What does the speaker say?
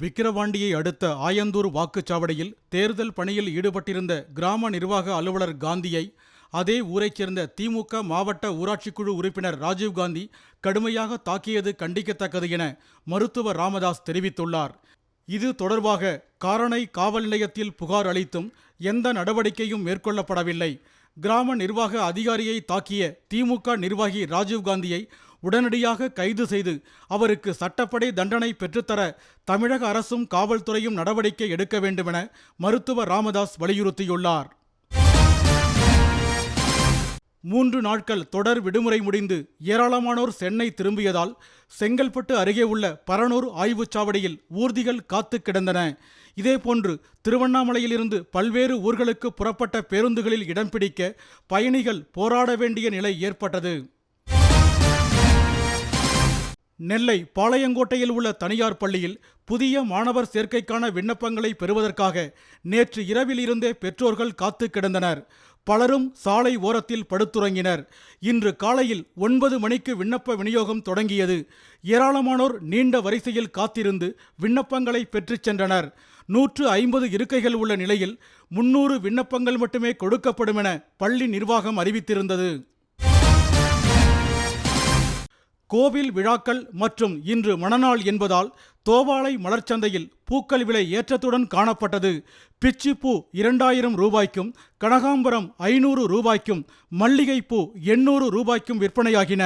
விக்கிரவாண்டியை அடுத்த ஆயந்தூர் வாக்குச்சாவடியில் தேர்தல் பணியில் ஈடுபட்டிருந்த கிராம நிர்வாக அலுவலர் காந்தியை அதே ஊரைச் சேர்ந்த திமுக மாவட்ட ஊராட்சிக்குழு உறுப்பினர் ராஜீவ்காந்தி கடுமையாக தாக்கியது கண்டிக்கத்தக்கது என மருத்துவர் ராமதாஸ் தெரிவித்துள்ளார். இது தொடர்பாக காரணை காவல் நிலையத்தில் புகார் அளித்தும் எந்த நடவடிக்கையும் மேற்கொள்ளப்படவில்லை. கிராம நிர்வாக அதிகாரியை தாக்கிய திமுக நிர்வாகி ராஜீவ்காந்தியை உடனடியாக கைது செய்து அவருக்கு சட்டப்படி தண்டனை பெற்றுத்தர தமிழக அரசும் காவல்துறையும் நடவடிக்கை எடுக்க வேண்டுமென மருத்துவர் ராமதாஸ் வலியுறுத்தியுள்ளார். மூன்று நாட்கள் தொடர் விடுமுறை முடிந்து ஏராளமானோர் சென்னை திரும்பியதால் செங்கல்பட்டு அருகே உள்ள பரனூர் ஆய்வுச்சாவடியில் ஊர்திகள் காத்து கிடந்தன. இதேபோன்று திருவண்ணாமலையிலிருந்து பல்வேறு ஊர்களுக்கு புறப்பட்ட பேருந்துகளில் இடம் பிடிக்க பயணிகள் போராட வேண்டிய நிலை ஏற்பட்டது. நெல்லை பாளையங்கோட்டையில் உள்ள தனியார் பள்ளியில் புதிய மாணவர் சேர்க்கைக்கான விண்ணப்பங்களை பெறுவதற்காக நேற்று இரவில் இருந்தே பெற்றோர்கள் காத்து கிடந்தனர். பலரும் சாலை ஓரத்தில் படுத்துறங்கினர். இன்று காலையில் ஒன்பது மணிக்கு விண்ணப்ப விநியோகம் தொடங்கியது. ஏராளமானோர் நீண்ட வரிசையில் காத்திருந்து விண்ணப்பங்களை பெற்றுச் சென்றனர். நூற்று ஐம்பது இருக்கைகள் உள்ள நிலையில் முன்னூறு விண்ணப்பங்கள் மட்டுமே கொடுக்கப்படும் என பள்ளி நிர்வாகம் அறிவித்திருந்தது. கோவில் விழாக்கள் மற்றும் இன்று மணநாள் என்பதால் தோவாளை மலர்ச்சந்தையில் பூக்கள் விலை ஏற்றத்துடன் காணப்பட்டது. பிச்சிப்பூ இரண்டாயிரம் ரூபாய்க்கும் கனகாம்பரம் ஐநூறு ரூபாய்க்கும் மல்லிகைப்பூ எண்ணூறு ரூபாய்க்கும் விற்பனையாகின.